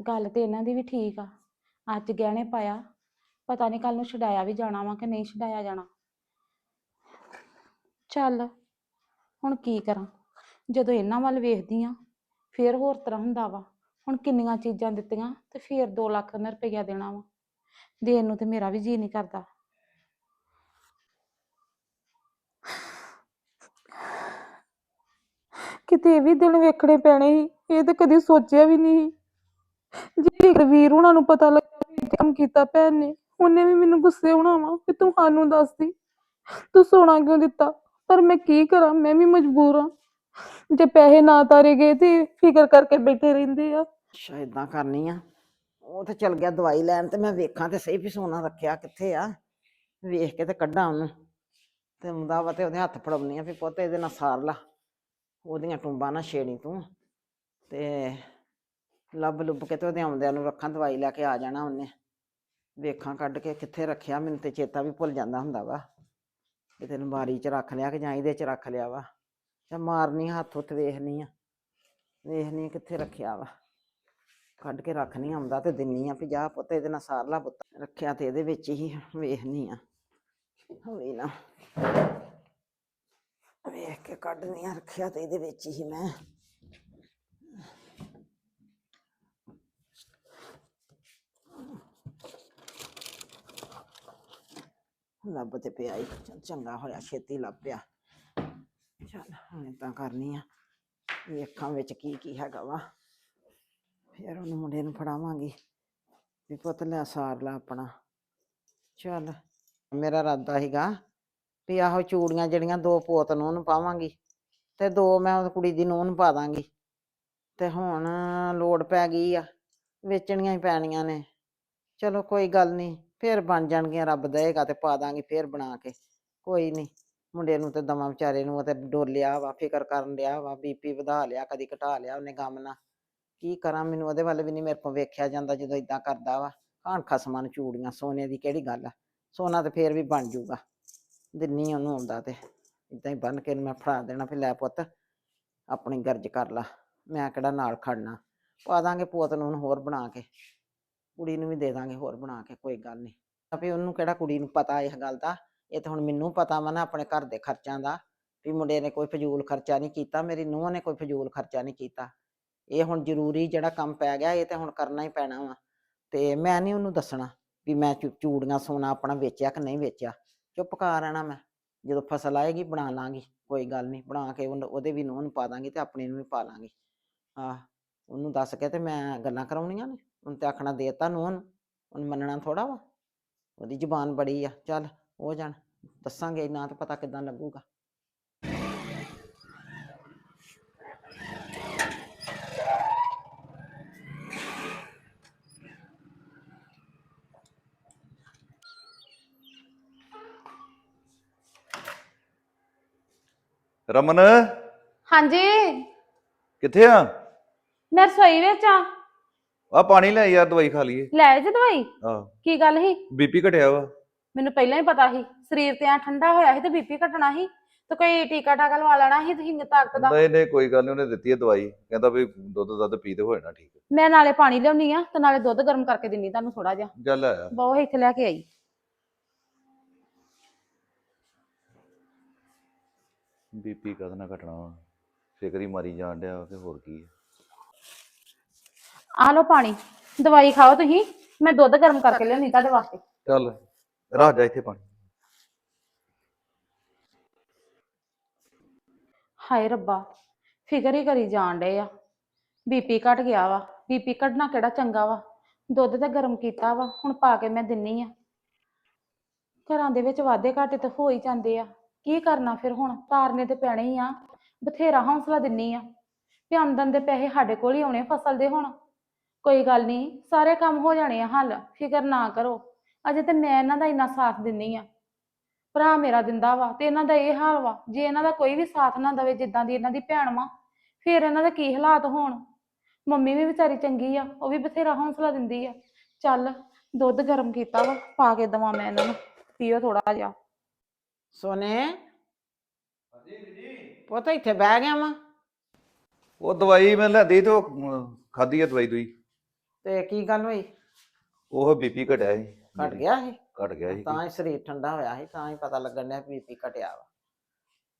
ਗੱਲ ਤੇ ਇਹਨਾਂ ਦੀ ਵੀ ਠੀਕ ਆ। ਅੱਜ ਗਹਿਣੇ ਪਾਇਆ। ਪਤਾ ਨਹੀਂ ਕੱਲ ਨੂੰ ਛਡਾਇਆ ਵੀ ਜਾਣਾ ਵਾ ਕਿ ਨਹੀਂ ਛਡਾਇਆ ਜਾਣਾ। ਚੱਲ, ਹੁਣ ਕੀ ਕਰਾਂ? ਜਦੋਂ ਇਹਨਾਂ ਵੱਲ ਵੇਖਦੀ ਆ, ਫੇਰ ਹੋਰ ਤਰ੍ਹਾਂ ਹੁੰਦਾ ਵਾ। ਹੁਣ ਕਿੰਨੀਆਂ ਚੀਜ਼ਾਂ ਦਿੱਤੀਆਂ ਤੇ ਫੇਰ 2 ਲੱਖ ਰੁਪਈਆ ਦੇਣਾ ਵਾ। ਦੇਣ ਨੂੰ ਤੇ ਮੇਰਾ ਵੀ ਜੀ ਨਹੀਂ ਕਰਦਾ। ਕਿਤੇ ਇਹ ਵੀ ਦਿਨ ਵੇਖਣੇ ਪੈਣੇ ਸੀ, ਇਹ ਤਾਂ ਕਦੀ ਸੋਚਿਆ ਵੀ ਨਹੀਂ ਸੀ। ਜੇ ਵੀਰ ਉਹਨਾਂ ਨੂੰ ਪਤਾ ਲੱਗਾ ਵੀ ਇਹ ਕੰਮ ਕੀਤਾ ਭੈਣ ਨੇ, ਉਹਨੇ ਵੀ ਮੈਨੂੰ ਗੁੱਸੇ ਹੋਣਾ ਵਾ ਕਿ ਤੂੰ ਸਾਨੂੰ ਦੱਸਦੀ ਤੂੰ ਸੋਨਾ ਕਿਉਂ ਦਿੱਤਾ? ਪਰ ਮੈਂ ਕੀ ਕਰਾਂ? ਮੈਂ ਵੀ ਮਜਬੂਰ ਹਾਂ। ਜੇ ਪੈਸੇ ਨਾ ਤਾਰੇ ਗਏ ਤੇ ਫਿਕਰ ਕਰਕੇ ਬੈਠੇ ਰਹਿੰਦੇ ਆ।
ਅੱਛਾ ਇਦਾਂ ਕਰਨੀ ਆ। ਉਹ ਤੇ ਚਲ ਗਿਆ ਦਵਾਈ ਲੈਣ ਤੇ ਮੈਂ ਵੇਖਾਂ ਤੇ ਸਹੀ ਵੀ ਸੋਨਾ ਰੱਖਿਆ ਕਿੱਥੇ ਆ। ਵੇਖ ਕੇ ਤੇ ਕੱਢਾਂ ਉਹਨੂੰ। ਤੇ ਮੁੰਡਾ ਵਾ ਤੇ ਉਹਦੇ ਹੱਥ ਫੜਾਉਣੀ ਆ ਵੀ ਪੁੱਤ ਇਹਦੇ ਨਾਲ ਸਾਰ ਲਾ। ਉਹਦੀਆਂ ਟੁੰਬਾਂ ਨਾ ਛੇੜੀ ਤੂੰ ਤੇ ਲੱਭ ਲੁੱਭ ਕੇ ਤੇ ਉਹਦੇ ਆਉਂਦਿਆਂ ਨੂੰ ਰੱਖਾਂ, ਦਵਾਈ ਲੈ ਕੇ ਆ ਜਾਣਾ ਉਹਨੇ। ਵੇਖਾਂ ਕੱਢ ਕੇ ਕਿੱਥੇ ਰੱਖਿਆ, ਮੈਨੂੰ ਤੇ ਚੇਤਾ ਵੀ ਭੁੱਲ ਜਾਂਦਾ ਹੁੰਦਾ ਵਾ। ਕਿਤੇ ਅਲਮਾਰੀ 'ਚ ਰੱਖ ਲਿਆ ਕਿ ਜਾਂ ਇਹਦੇ 'ਚ ਰੱਖ ਲਿਆ ਵਾ। ਤੇ ਮਾਰਨੀ ਆ ਹੱਥ ਉੱਤੇ ਵੇਖਣੀ ਆ ਵੇਖਣੀ ਕਿੱਥੇ ਰੱਖਿਆ ਵਾ। ਕੱਢ ਕੇ ਰੱਖਣੀ ਆਉਂਦਾ ਤੇ ਦਿੰਨੀ ਆ ਵੀ ਜਾ ਪੁੱਤ, ਇਹਦੇ ਨਾਲ ਸਾਰ ਲਾ ਪੁੱਤ। ਰੱਖਿਆ ਤੇ ਇਹਦੇ ਵਿੱਚ ਹੀ ਵੇਖਣੀ ਆ। ਹੌਲੀ ਨਾ। ਵੇਖ ਕੇ ਕੱਢਣੀਆਂ ਰੱਖਿਆ ਤੇ ਇਹਦੇ ਵਿੱਚ ਹੀ ਮੈਂ। ਲੱਭ ਤੇ ਪਿਆ ਈ ਚੰਗਾ ਹੋਇਆ, ਛੇਤੀ ਲੱਭ ਪਿਆ। ਚੱਲ, ਹੁਣ ਏਦਾਂ ਕਰਨੀ ਆ। ਵੇਖਾਂ ਵਿੱਚ ਕੀ ਕੀ ਹੈਗਾ ਵਾ। ਫਿਰ ਉਹਨੂੰ ਮੁੰਡੇ ਨੂੰ ਫੜਾਵਾਂਗੀ। ਵੀ ਪੁੱਤ ਲੈ ਸਾਰ ਲਾ ਆਪਣਾ। ਚੱਲ, ਮੇਰਾ ਇਰਾਦਾ ਸੀਗਾ ਵੀ ਆਹੋ ਚੂੜੀਆਂ ਜਿਹੜੀਆਂ ਦੋ ਪੋਤ ਨੂੰ ਉਹਨੂੰ ਪਾਵਾਂਗੀ ਤੇ ਦੋ ਮੈਂ ਉਹ ਕੁੜੀ ਦੀ ਨੂੰਹ ਨੂੰ ਪਾ ਦਾਂਗੀ। ਤੇ ਹੁਣ ਲੋੜ ਪੈ ਗਈ ਆ, ਵੇਚਣੀਆਂ ਹੀ ਪੈਣੀਆਂ ਨੇ। ਚਲੋ ਕੋਈ ਗੱਲ ਨਹੀਂ ਫੇਰ ਬਣ ਜਾਣਗੀਆਂ, ਰੱਬ ਦੇਗਾ ਤੇ ਪਾ ਦਾਂਗੀ ਫੇਰ ਬਣਾ ਕੇ। ਕੋਈ ਨਹੀਂ ਮੁੰਡੇ ਨੂੰ ਤੇ ਦਵਾਂ ਵਿਚਾਰੇ ਨੂੰ ਤੇ ਡੋਲਿਆ ਵਾ, ਫਿਕਰ ਕਰਨ ਲਿਆ ਵਾ, ਬੀਪੀ ਵਧਾ ਲਿਆ, ਕਦੀ ਘਟਾ ਲਿਆ ਉਹਨੇ ਗਮ ਨਾ ਕੀ ਕਰਾਂ ਮੈਨੂੰ ਉਹਦੇ ਵੱਲ ਵੀ ਨਹੀਂ ਮੇਰੇ ਕੋਲ ਵੇਖਿਆ ਜਾਂਦਾ ਜਦੋਂ ਇਦਾਂ ਕਰਦਾ ਵਾ। ਖਾਣ ਖਸਮਾਂ ਨੂੰ ਚੂੜੀਆਂ, ਸੋਨੇ ਦੀ ਕਿਹੜੀ ਗੱਲ ਆ? ਸੋਨਾ ਤੇ ਫੇਰ ਵੀ ਬਣ ਜਾਊਗਾ ਦਿੰਨੀ ਉਹਨੂੰ ਆਉਂਦਾ ਤੇ ਇਦਾਂ ਹੀ ਬੰਨ ਕੇ ਮੈਂ ਫੜਾ ਦੇਣਾ ਵੀ ਲੈ ਪੁੱਤ, ਆਪਣੀ ਗਰਜ ਕਰ ਲਾ, ਮੈਂ ਕਿਹੜਾ ਨਾਲ ਖੜਨਾ, ਪਾ ਦਾਂਗੇ ਪੁੱਤ ਨੂੰ ਹੁਣ ਹੋਰ ਬਣਾ ਕੇ, ਕੁੜੀ ਨੂੰ ਵੀ ਦੇ ਦਾਂਗੇ ਹੋਰ ਬਣਾ ਕੇ, ਕੋਈ ਗੱਲ ਨਹੀਂ। ਆਪੇ ਉਹਨੂੰ ਕਿਹੜਾ ਕੁੜੀ ਨੂੰ ਪਤਾ ਇਸ ਗੱਲ ਦਾ, ਇਹ ਤਾਂ ਹੁਣ ਮੈਨੂੰ ਪਤਾ ਵਾ ਨਾ ਆਪਣੇ ਘਰ ਦੇ ਖਰਚਿਆਂ ਦਾ, ਵੀ ਮੁੰਡੇ ਨੇ ਕੋਈ ਫਜ਼ੂਲ ਖਰਚਾ ਨਹੀਂ ਕੀਤਾ, ਮੇਰੀ ਨੂੰਹ ਨੇ ਕੋਈ ਫਜ਼ੂਲ ਖਰਚਾ ਨਹੀਂ ਕੀਤਾ। ਇਹ ਹੁਣ ਜ਼ਰੂਰੀ ਜਿਹੜਾ ਕੰਮ ਪੈ ਗਿਆ, ਇਹ ਤੇ ਹੁਣ ਕਰਨਾ ਹੀ ਪੈਣਾ ਵਾ, ਤੇ ਮੈਂ ਨਹੀਂ ਉਹਨੂੰ ਦੱਸਣਾ ਵੀ ਮੈਂ ਚੂ- ਚੂੜੀਆਂ ਸੋਨਾ ਆਪਣਾ ਵੇਚਿਆ ਕਿ ਨਹੀਂ ਵੇਚਿਆ। ਚੁੱਪ ਕਰ ਰਹਿਣਾ ਮੈਂ। ਜਦੋਂ ਫਸਲ ਆਏਗੀ ਬਣਾ ਲਾਂਗੀ, ਕੋਈ ਗੱਲ ਨਹੀਂ, ਬਣਾ ਕੇ ਉਹਨ- ਉਹਦੇ ਵੀ ਨੂੰਹ ਨੂੰ ਪਾ ਦਾਂਗੀ ਤੇ ਆਪਣੇ ਨੂੰ ਵੀ ਪਾ ਲਾਂਗੀ। ਆਹ, ਉਹਨੂੰ ਦੱਸ ਕੇ ਤੇ ਮੈਂ ਗੱਲਾਂ ਕਰਾਉਣੀਆਂ ਨੇ, ਉਹਨੂੰ ਤੇ ਆਖਣਾ ਦੇਤਾ ਨੂੰ, ਉਹਨੂੰ ਮੰਨਣਾ ਥੋੜਾ ਵਾ। ਉਹਦੀ ਜ਼ੁਬਾਨ ਬੜੀ ਆ, ਚੱਲ ਹੋ ਜਾਣ, ਦੱਸਾਂਗੇ, ਨਾ ਤਾਂ ਪਤਾ ਕਿਦਾਂ ਲੱਗੂਗਾ।
ਰਮਨ
ਹਾਂਜੀ।
ਕਿੱਥੇ ਆ?
ਮੈਂ ਰਸੋਈ ਵਿੱਚ ਆ।
ਆ ਪਾਣੀ ਲੈ ਯਾਰ ਦਵਾਈ ਖਾ ਲਈਏ।
ਲੈ ਜੇ ਦਵਾਈ?
ਆਹ।
ਕੀ ਗੱਲ ਸੀ?
ਬੀਪੀ ਘਟਿਆ ਵਾ।
ਮੈਨੂੰ ਪਹਿਲਾਂ ਹੀ ਪਤਾ ਸੀ ਸਰੀਰ ਤੇ ਆ ਠੰਡਾ ਹੋਇਆ ਸੀ ਤੇ ਬੀਪੀ ਘਟਣਾ ਸੀ। ਤੇ ਕੋਈ ਟੀਕਾ ਟਾਕਾ ਲਵਾ ਲੈਣਾ ਸੀ ਤੇ ਹਿੰਗ ਤਾਕਤ ਦਾ।
ਨਹੀਂ ਨਹੀਂ ਕੋਈ ਗੱਲ ਨਹੀਂ ਉਹਨੇ ਦਿੱਤੀ ਹੈ ਦਵਾਈ। ਕਹਿੰਦਾ ਵੀ ਦੁੱਧ ਦੱਧ ਪੀ ਤੇ ਹੋ ਜਾਣਾ ਠੀਕ।
ਮੈਂ ਨਾਲੇ ਪਾਣੀ ਲਿਆਉਣੀ ਆ ਤੇ ਨਾਲੇ ਦੁੱਧ ਗਰਮ ਕਰਕੇ ਦਿੰਨੀ ਤੁਹਾਨੂੰ ਥੋੜਾ ਜਿਹਾ।
ਚੱਲ ਆਇਆ
ਬਹੁਤ ਇੱਥੇ ਲੈ ਕੇ ਆਈ।
ਬੀਪੀ ਕਦ ਨਾ ਘਟਣਾ ਵਾ। ਫਿਕਰ ਹੀ ਮਾਰੀ ਜਾਣ ਡਿਆ ਕਿ ਹੋਰ ਕੀ ਹੈ
ਆ ਲਓ ਪਾਣੀ ਦਵਾਈ ਖਾਓ ਤੁਸੀਂ ਮੈਂ ਦੁੱਧ ਗਰਮ ਕਰਕੇ ਲਿਆਉਣੀ ਤੁਹਾਡੇ ਵਾਸਤੇ।
ਚੱਲ ਰਾਜ ਜਾ ਇੱਥੇ ਪਾਣੀ।
ਹਾਏ ਰੱਬਾ ਫਿਕਰ ਹੀ ਕਰੀ ਜਾਣ ਡੇ ਆ। ਬੀਪੀ ਘਟ ਗਿਆ ਵਾ ਬੀਪੀ ਘਟਣਾ ਕਿਹੜਾ ਚੰਗਾ ਵਾ। ਦੁੱਧ ਤੇ ਗਰਮ ਕੀਤਾ ਵਾ ਹੁਣ ਪਾ ਕੇ ਮੈਂ ਦਿੰਨੀ ਆ। ਘਰਾਂ ਦੇ ਵਿੱਚ ਵਾਧੇ ਘਾਟੇ ਤਾਂ ਹੋ ਹੀ ਜਾਂਦੇ ਆ। ਕੀ ਕਰਨਾ ਫਿਰ ਹੁਣ? ਤਾਰਨੇ ਤੇ ਪੈਣੇ ਹੀ ਆ। ਬਥੇਰਾ ਹੌਸਲਾ ਦਿੰਨੀ ਆ। ਵੀ ਆਮਦਨ ਦੇ ਪੈਸੇ ਸਾਡੇ ਕੋਲ ਹੀ ਆਉਣੇ ਫਸਲ ਦੇ ਹੁਣ। ਕੋਈ ਗੱਲ ਨਹੀਂ, ਸਾਰੇ ਕੰਮ ਹੋ ਜਾਣੇ ਆ ਹੱਲ। ਫਿਕਰ ਨਾ ਕਰੋ। ਅਜੇ ਤੇ ਮੈਂ ਇਹਨਾਂ ਦਾ ਇੰਨਾ ਸਾਥ ਦਿੰਨੀ ਆ। ਭਰਾ ਮੇਰਾ ਦਿੰਦਾ ਵਾ ਤੇ ਇਹਨਾਂ ਦਾ ਇਹ ਹਾਲ ਵਾ। ਜੇ ਇਹਨਾਂ ਦਾ ਕੋਈ ਵੀ ਸਾਥ ਨਾ ਦੇਵੇ, ਜਿੱਦਾਂ ਦੀ ਇਹਨਾਂ ਦੀ ਭੈਣ ਵਾ, ਫਿਰ ਇਹਨਾਂ ਦੇ ਕੀ ਹਾਲਾਤ ਹੋਣ? ਮੰਮੀ ਵੀ ਵਿਚਾਰੀ ਚੰਗੀ ਆ, ਉਹ ਵੀ ਬਥੇਰਾ ਹੌਸਲਾ ਦਿੰਦੀ ਆ। ਚੱਲ, ਦੁੱਧ ਗਰਮ ਕੀਤਾ ਵਾ, ਪਾ ਕੇ ਦਵਾਂ ਮੈਂ ਇਹਨਾਂ ਨੂੰ। ਪੀਓ ਥੋੜਾ ਜਿਹਾ।
ਸੋਨੇ ਪੁੱਤ ਇੱਥੇ ਬਹਿ ਗਿਆ ਵਾਂ।
ਉਹ ਦਵਾਈ ਮੈਂ ਲੈਂਦੀ ਤੇ ਉਹ ਖਾਦੀ ਹੈ ਦਵਾਈ ਦੂਈ।
ਤੇ ਕੀ ਗੱਲ ਹੋਈ?
ਉਹ ਬੀਪੀ ਘਟਿਆ ਸੀ।
ਘਟ ਗਿਆ ਇਹ
ਘਟ ਗਿਆ ਸੀ।
ਤਾਂ ਹੀ ਸਰੀਰ ਠੰਡਾ ਹੋਇਆ ਸੀ ਤਾਂ ਹੀ ਪਤਾ ਲੱਗਣ ਡਿਆ ਬੀਪੀ ਘਟਿਆ ਵਾ।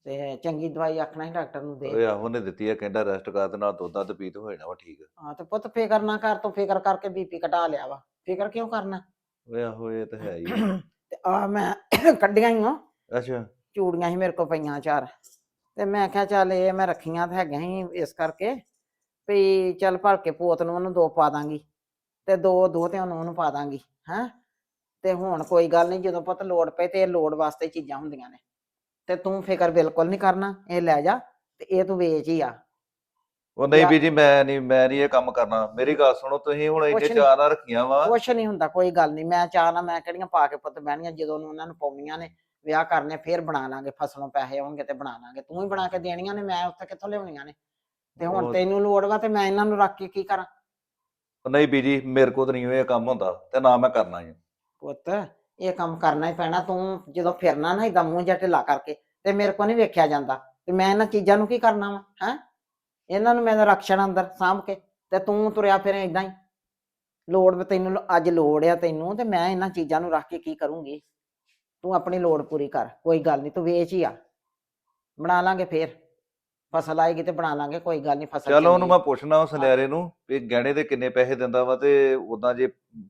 ਤੇ ਚੰਗੀ ਦਵਾਈ ਆਖਣਾ ਸੀ ਡਾਕਟਰ ਨੂੰ ਦੇ।
ਓਏ ਆਹੋ ਨੇ ਦਿੱਤੀ ਹੈ ਕਹਿੰਦਾ ਰੈਸਟ ਕਰ ਤੇ ਨਾਲ ਦੁੱਧ ਦੱਧ ਪੀ ਤੇ ਹੋ ਜਾਣਾ ਵਾ ਠੀਕ।
ਹਾਂ ਤੇ ਪੁੱਤ ਫਿਕਰ ਨਾ ਕਰ ਤੂੰ ਫਿਕਰ ਕਰਕੇ ਬੀਪੀ ਘਟਾ ਲਿਆ ਵਾ। ਫਿਕਰ ਕਿਉਂ ਕਰਨਾ?
ਓਏ ਆਹੋ ਇਹ ਤਾਂ ਹੈ ਹੀ ਆ।
ਤੇ ਆ ਮੈਂ ਕੱਢੀਆਂ ਹੀ ਆ
ਅੱਛਾ।
ਚੂੜੀਆਂ ਸੀ ਮੇਰੇ ਕੋਲ ਪਈਆਂ ਚਾਰ। ਤੇ ਮੈਂ ਕਿਹਾ ਚੱਲ ਇਹ ਮੈਂ ਰੱਖੀਆਂ ਤਾਂ ਹੈਗੀਆਂ ਸੀ ਇਸ ਕਰਕੇ ਵੀ ਚੱਲ ਭਲ ਕੇ ਪੋਤ ਨੂੰ ਉਹਨੂੰ ਦੋ ਪਾ ਦਾਂਗੀ। ਤੇ ਦੋ ਦੋ ਤੇ ਉਹਨੂੰ ਉਹਨੂੰ ਪਾ ਦਾਂਗੀ ਹੈਂ। ਤੇ ਹੁਣ ਕੋਈ ਗੱਲ ਨਹੀਂ ਜਦੋਂ ਪੁੱਤ ਲੋੜ ਪਏ ਤੇ ਇਹ ਲੋੜ ਵਾਸਤੇ ਚੀਜ਼ਾਂ ਹੁੰਦੀਆਂ ਨੇ। ਤੇ ਤੂੰ ਫਿਕਰ ਬਿਲਕੁਲ ਨਹੀਂ ਕਰਨਾ ਇਹ ਲੈ ਜਾ ਤੇ ਇਹ ਤੂੰ ਵੇਚ ਹੀ ਆ।
ਉਹ ਨਹੀਂ
ਯਾ-
ਬੀਜੀ ਮੈਂ ਨਹੀਂ ਮੈਂ ਨਹੀਂ ਇਹ ਕੰਮ ਕਰਨਾ। ਮੇਰੀ ਗੱਲ ਸੁਣੋ ਤੁਸੀਂ ਹੁਣ ਇੰਨੇ
ਕੁਛ ਨੀ।
ਰੱਖੀਆਂ ਵਾ।
ਕੁਛ ਨਹੀਂ ਹੁੰਦਾ ਕੋਈ ਗੱਲ ਨਹੀਂ। ਮੈਂ ਚਾਹਨਾ ਮੈਂ ਕਿਹੜੀਆਂ ਪਾ ਕੇ ਪੁੱਤ ਬਹਿਣੀਆਂ ਜਦੋਂ ਨੂੰ ਉਹਨਾਂ ਨੂੰ ਪਾਉਣੀਆਂ ਨੇ। ਵਿਆਹ ਕਰਨੇ ਫੇਰ ਬਣਾ ਲਾਂਗੇ ਫਸਲੋਂ ਪੈਸੇ ਆਉਣਗੇ ਤੇ ਬਣਾ ਲਾਂਗੇ। ਤੂੰ ਹੀ ਬਣਾ ਕੇ ਦੇਣੀਆਂ ਨੇ ਮੈਂ ਉੱਥੇ ਕਿੱਥੋਂ ਲਿਆਉਣੀਆਂ ਨੇ? ਤੇ ਹੁਣ
ਉਹ-
ਤੈਨੂੰ ਲੋੜ ਵਾ ਤੇ ਮੈਂ ਇਹਨਾਂ ਨੂੰ ਰੱਖ ਕੇ ਕੀ ਕਰਾਂ?
ਨਹੀਂ ਬੀਜੀ ਮੇਰੇ ਕੋਲ ਤਾਂ ਨਹੀਂ ਇਹ ਕੰਮ ਹੁੰਦਾ ਤੇ ਨਾ ਮੈਂ ਕਰਨਾ ਹੈ
ਪੁੱਤ ਇਹ ਕੰਮ ਕਰਨਾ ਹੀ ਪੈਣਾ ਤੂੰ ਜਦੋਂ ਫਿਰਨਾ ਨਾ ਏਦਾਂ ਮੂੰਹ ਜਿਹਾ ਢਿੱਲਾ ਕਰਕੇ ਤੇ ਮੇਰੇ ਕੋ ਨਹੀਂ ਵੇਖਿਆ ਜਾਂਦਾ ਤੇ ਮੈਂ ਇਹਨਾਂ ਚੀਜ਼ਾਂ ਨੂੰ ਕੀ ਕਰਨਾ ਵਾ ਹੈ? ਇਹਨਾਂ ਨੂੰ ਮੈਂ ਰੱਖਣਾ ਅੰਦਰ ਸਾਂਭ ਕੇ ਤੇ ਤੂੰ ਤੁਰਿਆ ਫਿਰ ਏਦਾਂ ਹੀ। ਲੋੜ ਵੀ ਤੈਨੂੰ ਅੱਜ ਲੋੜ ਆ ਤੈਨੂੰ ਤੇ ਮੈਂ ਇਹਨਾਂ ਚੀਜ਼ਾਂ ਨੂੰ ਰੱਖ ਕੇ ਕੀ ਕਰੂੰਗੀ? ਤੂੰ ਆਪਣੀ ਲੋੜ ਪੂਰੀ ਕਰ ਕੋਈ ਗੱਲ ਨਹੀਂ ਤੂੰ ਵੇਚ ਹੀ ਆ। ਬਣਾ ਲਾਂਗੇ ਫੇਰ। ਫਸਲ ਆਏਗੀ ਤੇ ਬਣਾ ਲਾਂਗੇ ਕੋਈ ਗੱਲ ਨਹੀਂ ਫਸਲ
ਚਲ ਉਹਨੂੰ ਮੈਂ ਪੁੱਛਣਾ ਉਸ ਲਿਆਰੇ ਨੂੰ ਵੀ ਗਹਿਣੇ ਦੇ ਕਿੰਨੇ ਪੈਸੇ ਦਿੰਦਾ ਵਾ ਤੇ ਉਦਾਂ ਜੇ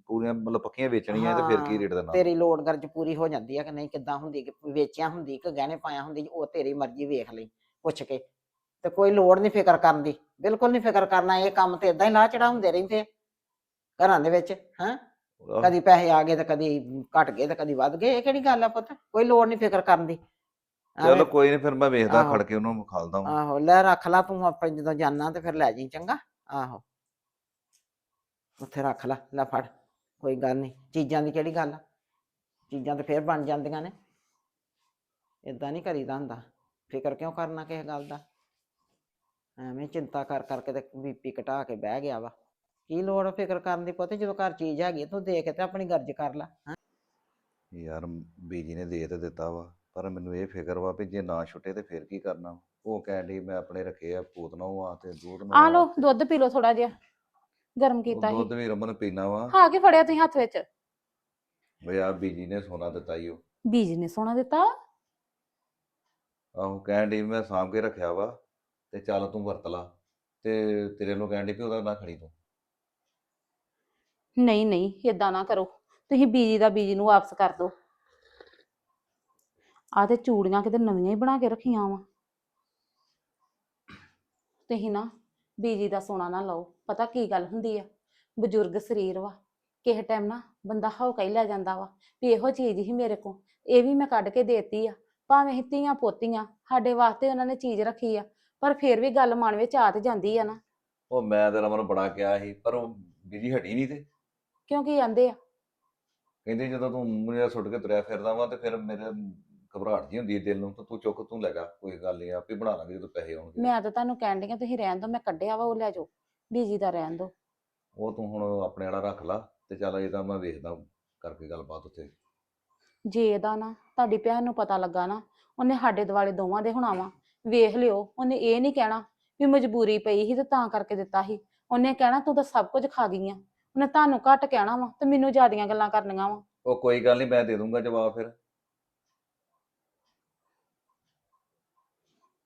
ਪੂਰੀਆਂ ਮਤਲਬ ਪੱਕੀਆਂ ਵੇਚਣੀਆਂ ਤੇ ਫਿਰ ਕੀ ਰੇਟ ਦੇਣਾ
ਤੇਰੀ ਲੋੜ ਗਰਜ ਪੂਰੀ ਹੋ ਜਾਂਦੀ ਆ ਕਿ ਨਹੀਂ ਕਿੱਦਾਂ ਹੁੰਦੀ ਕਿ ਵੇਚਿਆ ਹੁੰਦੀ ਕਿ ਗਹਿਣੇ ਪਾਇਆ ਹੁੰਦੀ ਉਹ ਤੇਰੀ ਮਰਜ਼ੀ ਵੇਖ ਲਈ ਪੁੱਛ ਕੇ। ਤੇ ਕੋਈ ਲੋੜ ਨਹੀਂ ਫਿਕਰ ਕਰਨ ਦੀ ਬਿਲਕੁਲ ਨਹੀਂ ਫਿਕਰ ਕਰਨਾ ਇਹ ਕੰਮ ਤੇ ਇਦਾਂ ਹੀ ਲਾ ਚੜਾ ਹੁੰਦੇ ਰਹਿੰਦੇ ਘਰਾਂ ਦੇ ਵਿੱਚ ਹੈਂ? ਕਦੀ ਪੈਸੇ ਆ ਗਏ ਤੇ ਕਦੀ ਘਟ ਗਏ ਤੇ ਕਦੀ ਵੱਧ ਗਏ ਇਹ ਕਿਹੜੀ ਗੱਲ ਆ ਪੁੱਤ? ਕੋਈ ਲੋੜ ਨਹੀਂ ਫਿਕਰ ਕਰਨ ਦੀ।
ਚਲੋ ਕੋਈ ਨਹੀਂ ਫਿਰ ਮੈਂ ਵੇਖਦਾ
ਆਹੋ।
ਖੜ ਕੇ ਉਹਨੂੰ ਖਾਲਦਾ ਵਾਂ
ਆਹੋ ਲੈ ਰੱਖ ਲਾ ਤੂੰ ਆਪਾਂ ਜਦੋਂ ਜਾਣਾ ਤੇ ਫਿਰ ਲੈ ਜੀ ਚੰਗਾ? ਆਹੋ। ਉੱਥੇ ਰੱਖ ਲਾ ਲੈ ਫੜ ਕੋਈ ਗੱਲ ਨਹੀਂ ਚੀਜ਼ਾਂ ਦੀ ਕਿਹੜੀ ਗੱਲ ਆ? ਚੀਜ਼ਾਂ ਤੇ ਫੇਰ ਬਣ ਜਾਂਦੀਆਂ ਨੇ। ਇਦਾਂ ਨਹੀਂ ਕਰੀਦਾ ਹੁੰਦਾ। ਫਿਕਰ ਕਿਉਂ ਕਰਨਾ ਕਿਸੇ ਗੱਲ ਦਾ? ਐਵੇਂ ਚਿੰਤਾ ਕਰ ਕਰਕੇ ਤੇ ਬੀਪੀ ਘਟਾ ਕੇ ਬਹਿ ਗਿਆ ਵਾ। ਕੀ ਲੋੜ ਆ ਫਿਕਰ ਕਰਨ ਦੀ ਪੁੱਤ? ਜਦੋਂ ਘਰ ਚੀਜ਼ ਹੈਗੀ ਆ, ਤੂੰ ਦੇ ਕੇ ਤੇ ਆਪਣੀ ਗਰਜ ਕਰ ਲੈ। ਹੈਂ।
ਯਾਰ ਬੀਜੀ ਨੇ ਦੇ ਤੇ ਦਿੱਤਾ ਵਾ ਪਰ ਮੈਨੂੰ ਇਹ ਫਿਕਰ ਵਾ ਵੀ ਜੇ ਨਾ ਛੁੱਟੇ ਤੇ ਫਿਰ ਕੀ ਕਰਨਾ ਉਹ ਕਹਿਣ ਡਈ ਮੈਂ ਆਪਣੇ ਰੱਖੇ ਆ ਪੂਤਨਾ ਆ ਤੇ ਦੁੱਧ ਨੂੰ
ਆ ਲਓ ਦੁੱਧ ਪੀ ਲਓ ਥੋੜਾ ਜਿਹਾ। ਗਰਮ ਕੀਤਾ ਸੀ।
ਦੁੱਧ ਵੀ ਰਮਨ ਪੀਣਾ ਵਾ।
ਖਾ ਕੇ ਫੜਿਆ ਤੁਸੀਂ ਹੱਥ ਵਿੱਚ?
ਵੀ ਆ ਬੀਜੀ ਨੇ ਸੋਨਾ ਦਿੱਤਾ ਈ ਉਹ
ਬੀਜ ਨੇ ਸੋਨਾ ਦਿੱਤਾ?
ਆਹੋ ਕਹਿਣ ਡਈ ਮੈਂ ਸਾਂਭ ਕੇ ਰੱਖਿਆ ਵਾ ਤੇ ਚੱਲ ਤੂੰ ਵਰਤ ਲਾ। ਤੇ ਤੇਰੇ ਨੂੰ ਕਹਿਣ ਡਈ ਵੀ ਉਹਦਾ ਨਾ ਖੜੀ ਤੂੰ।
ਨਹੀਂ ਨਹੀਂ, ਏਦਾਂ ਨਾ ਕਰੋ। ਤੁਸੀਂ ਬੀਜੀ ਦਾ ਬੀਜੀ ਨੂੰ ਵਾਪਸ ਕਰ ਦਿਓ। ਆ ਤੇ ਚੂੜੀਆਂ ਕਿਤੇ ਨਵੀਆਂ ਹੀ ਬਣਾ ਕੇ ਰੱਖੀਆਂ ਵਾ। ਤੁਸੀਂ ਨਾ ਬੀਜੀ ਦਾ ਸੋਨਾ ਨਾ ਲਓ। ਪਤਾ ਕੀ ਗੱਲ ਹੁੰਦੀ ਆ? ਬਜ਼ੁਰਗ ਸਰੀਰ ਵਾ। ਕਿਸੇ ਟਾਈਮ ਨਾ ਬੰਦਾ ਹੌਕਾ ਹੀ ਲੈ ਜਾਂਦਾ ਵਾ ਵੀ ਇਹੋ ਚੀਜ਼ ਹੀ ਮੇਰੇ ਕੋਲ। ਇਹ ਵੀ ਮੈਂ ਕੱਢ ਕੇ ਦੇਤੀ ਆ। ਭਾਵੇਂ ਅਸੀਂ ਧੀਆਂ ਪੋਤੀਆਂ, ਸਾਡੇ ਵਾਸਤੇ ਉਹਨਾਂ ਨੇ ਚੀਜ਼ ਰੱਖੀ ਆ, ਪਰ ਫਿਰ ਵੀ ਗੱਲ ਮਨ ਵਿੱਚ ਆ ਤੇ ਜਾਂਦੀ ਆ ਨਾ।
ਉਹ ਮੈਂ ਤੇ ਰਮਨ ਬੜਾ ਕਿਹਾ ਸੀ, ਪਰ ਉਹ ਬੀਜੀ ਹਟੀ ਨਹੀਂ ਤੇ।
ਕਿਉਂਕਿ ਆਂਦੇ ਆ?
ਕਹਿੰਦੀ ਜਦੋਂ ਤੂੰ ਮੁੰਡਾ ਸੁੱਟ ਕੇ ਤੁਰਿਆ ਫਿਰਦਾ ਵਾ ਤੇ ਫਿਰ ਮੇਰੇ ਘਬਰਾਹਟ ਜੀ ਹੁੰਦੀ ਹੈ ਦਿਲ ਨੂੰ ਤਾਂ ਤੂੰ ਚੁੱਕ ਤੂੰ ਲੈ ਜਾ ਕੋਈ ਗੱਲ ਨਹੀਂ ਆਪੇ ਬਣਾ ਲਾਂਗੇ ਜਦੋਂ ਪੈਸੇ ਆਉਣਗੇ।
ਮੈਂ ਤਾਂ ਤੁਹਾਨੂੰ ਕਹਿਣ ਡਈ ਆ ਤੁਸੀਂ ਰਹਿਣ ਦਿਓ ਮੈਂ ਕੱਢਿਆ ਵਾ ਉਹ ਲੈ ਜਾਓ ਬੀਜੀ ਦਾ ਰਹਿਣ ਦਿਓ।
ਉਹ ਤੂੰ ਹੁਣ ਆਪਣੇ ਵਾਲਾ ਰੱਖ ਲਾ ਤੇ ਚੱਲ ਇਹ ਤਾਂ ਮੈਂ ਵੇਖਦਾ ਕਰਕੇ ਗੱਲਬਾਤ ਉੱਥੇ।
ਜੇ ਇਹਦਾ ਨਾ ਤੁਹਾਡੀ ਭੈਣ ਨੂੰ ਪਤਾ ਲੱਗਾ ਨਾ ਉਹਨੇ ਸਾਡੇ ਦਿਵਾਲੇ ਦੋਵਾਂ ਦੇ ਹੋਣਾ ਵਾ ਵੇਖ ਲਿਓ ਉਹਨੇ ਇਹ ਨਹੀਂ ਕਹਿਣਾ ਵੀ ਮਜਬੂਰੀ ਪਈ ਸੀ ਤੇ ਤਾਂ ਕਰਕੇ ਦਿੱਤਾ ਸੀ। ਉਹਨੇ ਕਹਿਣਾ ਤੂੰ ਤਾਂ ਸਭ ਕੁਝ ਖਾ ਗਈ ਆ। ਉਹਨੇ ਤੁਹਾਨੂੰ ਘੱਟ ਕਹਿਣਾ ਵਾ ਤੇ ਮੈਨੂੰ ਜ਼ਿਆਦੀਆਂ ਗੱਲਾਂ ਕਰਨੀਆਂ ਵਾ।
ਉਹ ਕੋਈ ਗੱਲ ਨਹੀਂ ਮੈਂ ਦੇ ਦੂੰਗਾ ਜਵਾਬ ਫਿਰ।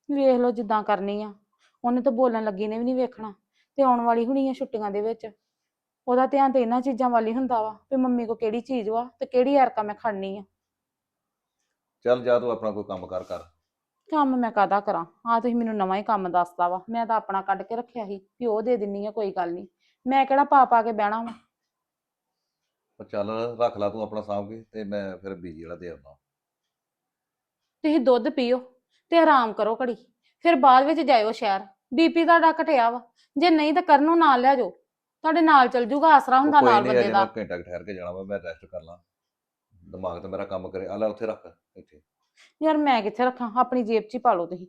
ਵੇਖ ਲਓ ਜਿੱਦਾਂ ਕਰਨੀ ਆ। ਉਹਨੇ ਤਾਂ ਬੋਲਣ ਲੱਗੀ ਨੇ ਵੀ ਨਹੀਂ ਵੇਖਣਾ। ਤੇ ਆਉਣ ਵਾਲੀ ਹੁਣੀ ਆ ਛੁੱਟੀਆਂ ਦੇ ਵਿੱਚ। ਉਹਦਾ ਧਿਆਨ ਤੇ ਇਹਨਾਂ ਚੀਜ਼ਾਂ ਵੱਲ ਹੀ ਹੁੰਦਾ ਵਾ ਵੀ ਮੰਮੀ ਕੋ ਕਿਹੜੀ ਚੀਜ਼ ਵਾ ਤੇ ਕਿਹੜੀ ਐਰਕਾ ਮੈਂ ਖੜਨੀ ਆ।
ਚੱਲ ਜਾ ਤੂੰ ਆਪਣਾ ਕੋਈ ਕੰਮ ਕਰ ਕਰ।
ਕੰਮ ਮੈਂ ਕਾਹਦਾ ਕਰਾਂ? ਆ ਤੁਸੀਂ ਮੈਨੂੰ ਨਵਾਂ ਹੀ ਕੰਮ ਦੱਸਦਾ ਵਾ। ਮੈਂ ਤਾਂ ਆਪਣਾ ਕੱਢ ਕੇ ਰੱਖਿਆ ਸੀ ਵੀ ਉਹ ਦੇ ਦਿੰਨੀ ਆ ਕੋਈ ਗੱਲ ਨਹੀਂ ਮੈਂ ਕਿਹੜਾ ਪਾ ਪਾ ਕੇ ਬਹਿਣਾ ਵਾ?
ਉਹ ਚੱਲ ਰੱਖ ਲਾ ਤੂੰ ਆਪਣਾ ਸਾਂਭ ਕੇ ਤੇ ਮੈਂ ਫਿਰ ਬੀਜੀ ਵਾਲਾ ਦੇ ਆਉਣਾ
ਤੁਸੀਂ ਦੁੱਧ ਪੀਓ ਤੇ ਆਰਾਮ ਕਰੋ ਘੜੀ। ਫਿਰ ਬਾਅਦ ਵਿੱਚ ਜਾਇਓ ਸ਼ਹਿਰ। ਬੀਪੀ ਤੁਹਾਡਾ ਘਟਿਆ ਵਾ। ਜੇ ਨਹੀਂ ਤਾਂ ਕਰਨ ਨੂੰ ਨਾਲ ਲੈ ਜਾਓ। ਤੁਹਾਡੇ ਨਾਲ ਚਲ ਜੂਗਾ ਆਸਰਾ ਹੁੰਦਾ ਨਾਲ ਬੰਦੇ ਦਾ।
ਮੈਂ ਘੰਟਾ ਕੁ ਠਹਿਰ ਕੇ ਜਾਣਾ ਵਾ ਮੈਂ ਰੈਸਟ ਕਰ ਲਾਂ। ਦਿਮਾਗ ਤੇ ਮੇਰਾ ਕੰਮ ਕਰੇ। ਆ ਲੈ ਉੱਥੇ ਰੱਖ ਇੱਥੇ।
ਯਾਰ ਮੈਂ ਕਿੱਥੇ ਰੱਖਾਂ? ਆਪਣੀ ਜੇਬ 'ਚ ਹੀ ਪਾ ਲਓ ਤੁਸੀਂ।